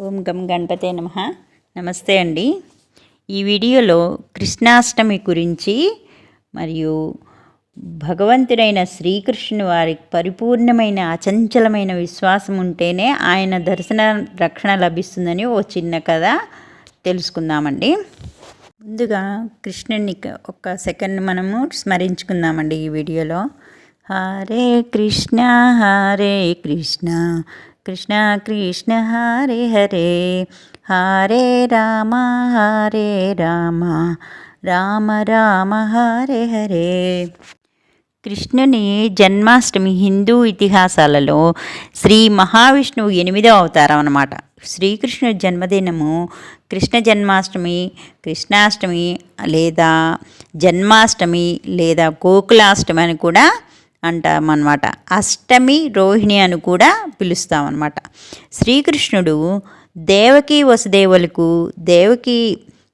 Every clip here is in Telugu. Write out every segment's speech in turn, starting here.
ఓం గం గణపతే నమ. నమస్తే అండి. ఈ వీడియోలో కృష్ణాష్టమి గురించి మరియు భగవంతుడైన శ్రీకృష్ణుని వారి పరిపూర్ణమైన అచంచలమైన విశ్వాసం ఉంటేనే ఆయన దర్శన రక్షణ లభిస్తుందని ఓ చిన్న కథ తెలుసుకుందామండి. ముందుగా కృష్ణుని ఒక సెకండ్ మనము స్మరించుకుందామండి ఈ వీడియోలో. హరే కృష్ణ హరే కృష్ణ. కృష్ణ కృష్ణ హరే హరే. హరే రామ హరే రామ. రామ రామ హరే హరే. కృష్ణుని జన్మాష్టమి హిందూ ఇతిహాసాలలో శ్రీ మహావిష్ణువు ఎనిమిదో అవతారం అన్నమాట. శ్రీకృష్ణుడి జన్మదినము కృష్ణ జన్మాష్టమి కృష్ణాష్టమి లేదా జన్మాష్టమి లేదా గోకులాష్టమి అని కూడా అంటామన్నమాట. అష్టమి రోహిణి అని కూడా పిలుస్తామన్నమాట. శ్రీకృష్ణుడు దేవకి వసుదేవులకు దేవకి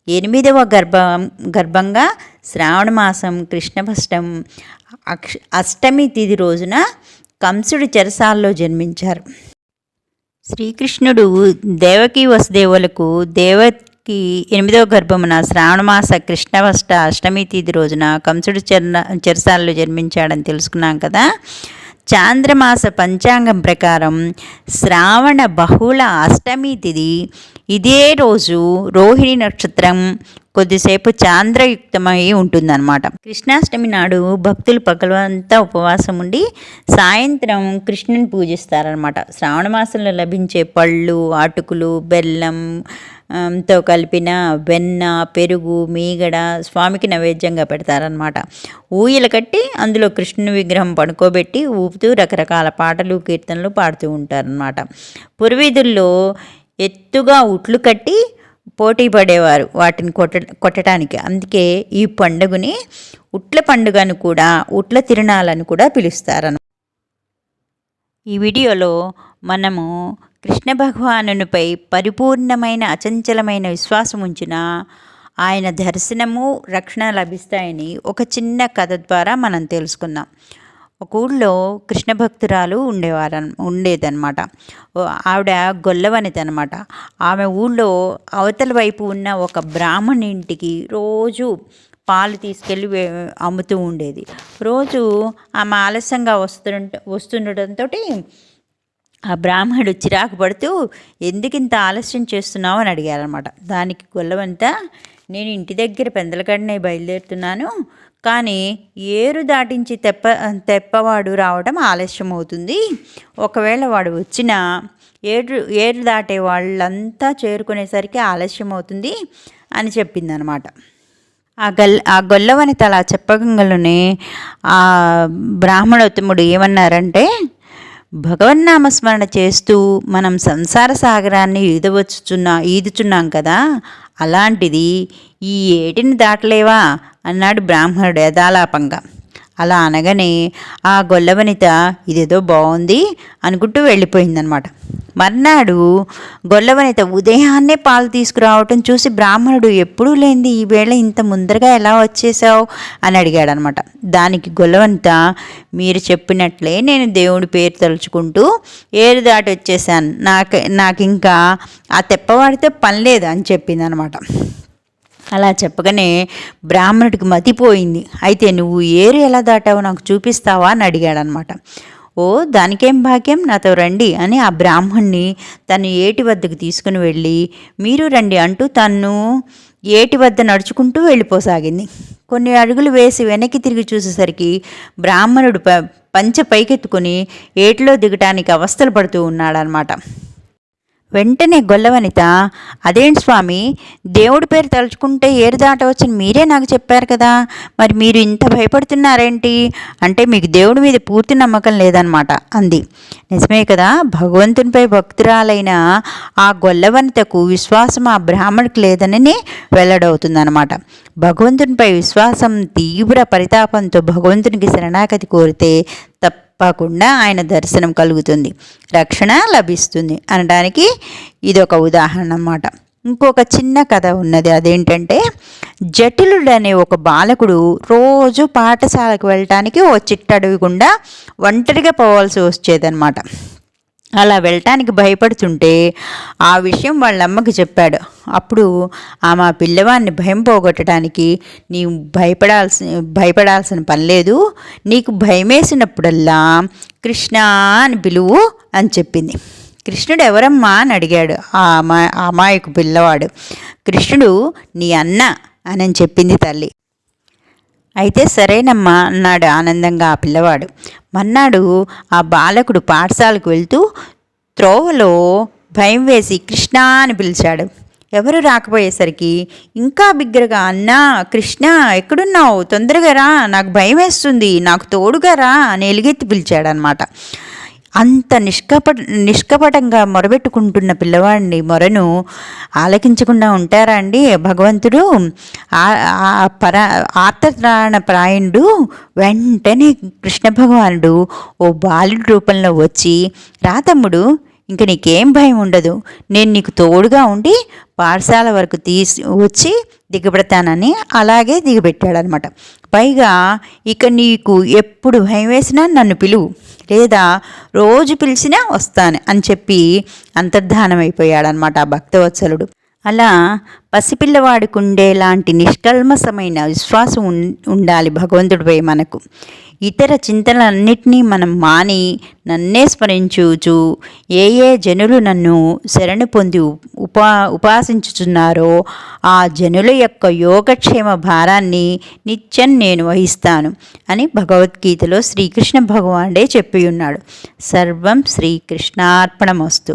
ఎనిమిదవ గర్భం గర్భంగా శ్రావణ మాసం కృష్ణపష్టం అక్ష అష్టమి తిథి రోజున కంసుడి చెరసాల్లో జన్మించారు. శ్రీకృష్ణుడు దేవకి వసుదేవులకు కి ఎనిమిదవ గర్భమున శ్రావణమాస కృష్ణవష్ట అష్టమి తిథి రోజున కంసుడు చెర్న చెరసాలలో జన్మించాడని తెలుసుకున్నాం కదా. చాంద్రమాస పంచాంగం ప్రకారం శ్రావణ బహుళ అష్టమి తిథి ఇదే రోజు రోహిణి నక్షత్రం కొద్దిసేపు చాంద్రయుక్తమై ఉంటుందన్నమాట. కృష్ణాష్టమి నాడు భక్తులు పగలంతా ఉపవాసం ఉండి సాయంత్రం కృష్ణుని పూజిస్తారనమాట శ్రావణ మాసంలో లభించే పళ్ళు అటుకులు బెల్లం తో కలిపిన వెన్న పెరుగు మీగడ స్వామికి నైవేద్యంగా పెడతారనమాట ఊయలు కట్టి అందులో కృష్ణుని విగ్రహం పడుకోబెట్టి ఊపుతూ రకరకాల పాటలు కీర్తనలు పాడుతూ ఉంటారనమాట పూర్వీధుల్లో ఎత్తుగా ఉట్లు కట్టి పోటీ పడేవారు వాటిని కొట్ట కొట్టడానికి అందుకే ఈ పండుగని ఉట్ల పండుగను కూడా ఉట్ల తిరణాలను కూడా పిలుస్తారను. ఈ వీడియోలో మనము కృష్ణ భగవానునిపై పరిపూర్ణమైన అచంచలమైన విశ్వాసం ఉంచిన ఆయన దర్శనము రక్షణ లభిస్తాయని ఒక చిన్న కథ ద్వారా మనం తెలుసుకుందాం. ఒక ఊళ్ళో కృష్ణ భక్తురాలు ఉండేవారు ఉండేదన్నమాట. ఆవిడ గొల్లవనిత అనమాట ఆమె ఊళ్ళో అవతల వైపు ఉన్న ఒక బ్రాహ్మణి ఇంటికి రోజు పాలు తీసుకెళ్ళి అమ్ముతూ ఉండేది. రోజు ఆమె ఆలస్యంగా వస్తుండ వస్తుండటంతో ఆ బ్రాహ్మణుడు చిరాకు పడుతూ ఎందుకు ఇంత ఆలస్యం చేస్తున్నావు? అని అడిగారనమాట దానికి గొల్లవంత నేను ఇంటి దగ్గర పెందలగడనే బయలుదేరుతున్నాను. కానీ ఏరు దాటించి తెప్ప తెప్పవాడు రావడం ఆలస్యం అవుతుంది ఒకవేళ వాడు వచ్చిన ఏరు ఏరు దాటే వాళ్ళంతా చేరుకునేసరికి ఆలస్యం అవుతుంది అని చెప్పిందనమాట. ఆ గల్ ఆ గొల్లవనిత అలా చెప్పగలనే ఆ బ్రాహ్మణోత్తముడు ఏమన్నారంటే భగవన్నామస్మరణ చేస్తూ మనం సంసార సాగరాన్ని ఈదవచ్చుచున్నా ఈదుచున్నాం కదా అలాంటిది ఈ ఏటిని దాటలేవా? అన్నాడు బ్రాహ్మణుడు యథాలాపంగా. అలా అనగానే ఆ గొల్లవనిత ఇదేదో బాగుంది అనుకుంటూ వెళ్ళిపోయిందనమాట. మర్నాడు గొల్లవనిత ఉదయాన్నే పాలు తీసుకురావటం చూసి బ్రాహ్మణుడు ఎప్పుడూ లేనిది ఈవేళ ఇంత ముందరగా ఎలా వచ్చేసావు అని అడిగాడనమాట. దానికి గొల్లవనిత మీరు చెప్పినట్లే నేను దేవుడి పేరు తలుచుకుంటూ ఏరు దాటి వచ్చేసాను నాకు నాకు ఇంకా ఆ తెప్పవాడితే పని లేదు అని చెప్పింది అనమాట అలా చెప్పగానే బ్రాహ్మణుడికి మతిపోయింది. అయితే నువ్వు ఏరు ఎలా దాటావో నాకు చూపిస్తావా? అని అడిగాడనమాట. ఓ దానికేం భాగ్యం? నాతో రండి అని ఆ బ్రాహ్మణ్ణి తను ఏటి వద్దకు తీసుకుని వెళ్ళి మీరు రండి అంటూ తను ఏటి వద్ద నడుచుకుంటూ వెళ్ళిపోసాగింది. కొన్ని అడుగులు వేసి వెనక్కి తిరిగి చూసేసరికి బ్రాహ్మణుడు ప పంచ పైకెత్తుకుని ఏటిలో దిగటానికి అవస్థలు పడుతూ ఉన్నాడనమాట. వెంటనే గొల్లవనిత అదేంటి స్వామి దేవుడి పేరు తలుచుకుంటే ఏరు దాటవచ్చని మీరే నాకు చెప్పారు కదా మరి మీరు ఇంత భయపడుతున్నారేంటి? అంటే మీకు దేవుడి మీద పూర్తి నమ్మకం లేదనమాట అంది. నిజమే కదా భగవంతునిపై భక్తురాలైన ఆ గొల్లవనితకు విశ్వాసం ఆ బ్రాహ్మణుడికి లేదని వెల్లడవుతుందనమాట. భగవంతునిపై విశ్వాసం తీవ్ర పరితాపంతో భగవంతునికి శరణాగతి కోరితే తప్ప తప్పకుండా ఆయన దర్శనం కలుగుతుంది. రక్షణ లభిస్తుంది అనడానికి ఇది ఒక ఉదాహరణ అన్నమాట ఇంకొక చిన్న కథ ఉన్నది. అదేంటంటే జటిలుడు అనే ఒక బాలకుడు రోజు పాఠశాలకు వెళ్ళటానికి ఓ చిట్టడవి గుండా ఒంటరిగా పోవాల్సి వచ్చేదన్నమాట. అలా వెళ్ళటానికి భయపడుతుంటే ఆ విషయం వాళ్ళ అమ్మకి చెప్పాడు అప్పుడు ఆమె మా పిల్లవాడిని భయం పోగొట్టడానికి నీవు భయపడాల్సిన భయపడాల్సిన పని లేదు నీకు భయమేసినప్పుడల్లా కృష్ణ అని పిలువు అని చెప్పింది కృష్ణుడు ఎవరమ్మా అని అడిగాడు ఆ అమ్మాయి ఆ అమాయకు పిల్లవాడు కృష్ణుడు నీ అన్న అని చెప్పింది తల్లి అయితే సరేనమ్మా అన్నాడు ఆనందంగా ఆ పిల్లవాడు. మన్నాడు ఆ బాలకుడు పాఠశాలకు వెళ్తూ త్రోవలో భయం వేసి కృష్ణ అని పిలిచాడు. ఎవరు రాకపోయేసరికి ఇంకా బిగ్గరగా అన్నా కృష్ణ ఎక్కడున్నావు? తొందరగా రా నాకు భయం వేస్తుంది నాకు తోడుగా రా అని ఎలుగెత్తి పిలిచాడనమాట అంత నిష్కప నిష్కపటంగా మొరబెట్టుకుంటున్న పిల్లవాడిని మొరను ఆలకించకుండా ఉంటారా అండి? భగవంతుడు ఆ- పర ఆర్తత్రాణ ప్రాయుడు వెంటనే కృష్ణ భగవానుడు ఓ బాలుడి రూపంలో వచ్చి రా తమ్ముడు ఇంక నీకేం భయం ఉండదు. నేను నీకు తోడుగా ఉండి పాఠశాల వరకు తీసి వచ్చి దిగబెడతానని అలాగే దిగబెట్టాడనమాట. పైగా ఇక నీకు ఎప్పుడు భయం వేసినా నన్ను పిలువు. లేదా రోజు పిలిచినా వస్తాను అని చెప్పి అంతర్ధానమైపోయాడనమాట ఆ భక్తవత్సలుడు. అలా పసిపిల్లవాడికి ఉండేలాంటి నిష్కల్మసమైన విశ్వాసం ఉండాలి భగవంతుడిపై మనకు. ఇతర చింతనలన్నిటినీ మనం మాని నన్నే స్మరించుచు ఏ ఏ జనులు నన్ను శరణు పొంది ఉపా ఉపాసించుచున్నారో ఆ జనుల యొక్క యోగక్షేమ భారాన్ని నిత్యం నేను వహిస్తాను అని భగవద్గీతలో శ్రీకృష్ణ భగవానుడే చెప్పి ఉన్నాడు సర్వం శ్రీకృష్ణార్పణమస్తు.